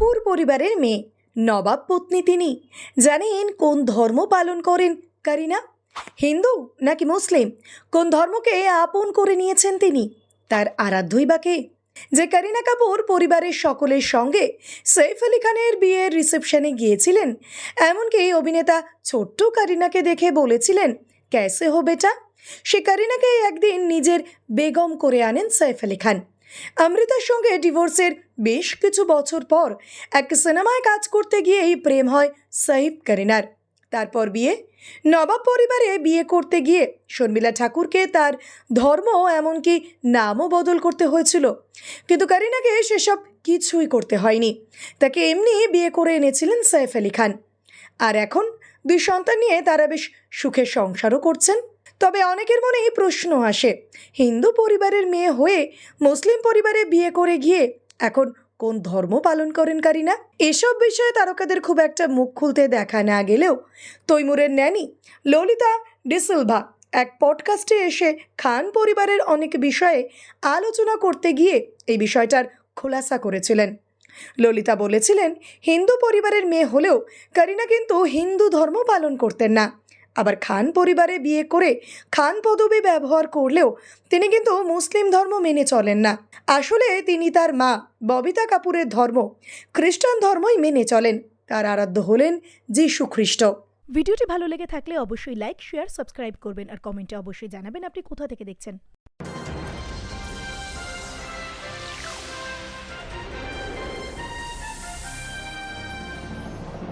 কাপুর পরিবারের মেয়ে, নবাব পত্নী তিনি। জানেন কোন ধর্ম পালন করেন, কারিনা? হিন্দু নাকি মুসলিম? কোন ধর্মকে আপন করে নিয়েছেন তিনি? তার আরাধ্যই বা কে? যে করিনা কাপুর পরিবারের সকলের সঙ্গে সৈফ আলী খানের বিয়ের রিসেপশনে গিয়েছিলেন, এমনকি অভিনেতা ছোট্ট কারিনাকে দেখে বলেছিলেন, ক্যাসে হো বেটা? সে কারিনাকে একদিন নিজের বেগম করে আনেন সৈফ আলী খান। অমৃতার সঙ্গে ডিভোর্সের বেশ কিছু বছর পর এক সিনেমায় কাজ করতে গিয়েই প্রেম হয় সাইফ করিনার। তারপর বিয়ে। নবাব পরিবারে বিয়ে করতে গিয়ে শর্মিলা ঠাকুরকে তার ধর্ম এমনকি নামও বদল করতে হয়েছিল। কিন্তু করিনাকে সেসব কিছুই করতে হয়নি। তাকে এমনি বিয়ে করে এনেছিলেন সাইফ আলী খান। আর এখন দুই সন্তান নিয়ে তারা বেশ সুখের সংসারও করছেন। তবে অনেকের মনে এই প্রশ্ন আসে। হিন্দু পরিবারের মেয়ে হয়ে মুসলিম পরিবারে বিয়ে করে গিয়ে এখন কোন ধর্ম পালন করেন কারিনা? এসব বিষয়ে তারকাদের খুব একটা মুখ খুলতে দেখা না গেলেও তৈমুরের ন্যানি ললিতা ডিসিলভা এক পডকাস্টে এসে খান পরিবারের অনেক বিষয়ে আলোচনা করতে গিয়ে এই বিষয়টার খোলাসা করেছিলেন। ললিতা বলেছিলেন, হিন্দু পরিবারের মেয়ে হলেও করিনা কিন্তু হিন্দু ধর্ম পালন করতেন না। আবার খান পরিবারে বিয়ে করে খান পদবি ব্যবহার করলেও তিনি কিন্তু মুসলিম ধর্ম মেনে চলেন না। আসলে তিনি তার মা ববিতা কাপুরের ধর্ম খ্রিস্টান ধর্মই মেনে চলেন। তার আরাধ্য হলেন যীশু খ্রিস্ট। ভিডিওটি ভালো লেগে থাকলে অবশ্যই লাইক, শেয়ার, সাবস্ক্রাইব করবেন আর কমেন্টে অবশ্যই জানাবেন আপনি কোথা থেকে দেখছেন।